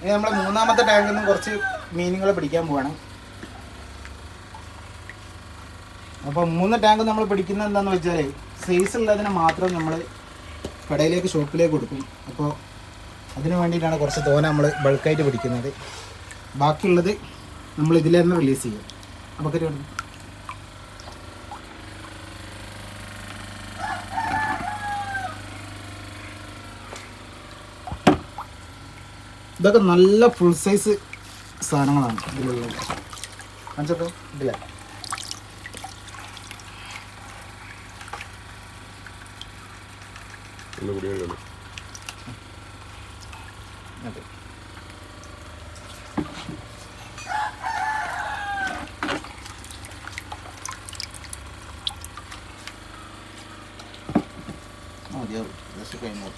ഇനി നമ്മൾ മൂന്നാമത്തെ ടാങ്കിൽ നിന്നും കുറച്ച് മീനുകൾ പിടിക്കാൻ പോവാണ്. അപ്പോൾ മൂന്ന് ടാങ്ക് നമ്മൾ പിടിക്കുന്നത് എന്താണെന്ന് വെച്ചാൽ സൈസ് ഉള്ളതിനെ മാത്രം നമ്മൾ കടയിലേക്ക് ഷോപ്പിലേക്ക് കൊടുക്കും. അപ്പോൾ അതിന് വേണ്ടിയിട്ടാണ് കുറച്ച് തോന നമ്മൾ ബൾക്കായിട്ട് പിടിക്കുന്നത്. ബാക്കിയുള്ളത് നമ്മൾ ഇതിൽ തന്നെ റിലീസ് ചെയ്യും. അപ്പോൾ ഇതൊക്കെ നല്ല ഫുൾ സൈസ് സാധനങ്ങളാണ്. ഇതിലുള്ളത് കാണിച്ചോ ഇതില്ല അതെ. മതിയാവും. കഴിഞ്ഞു.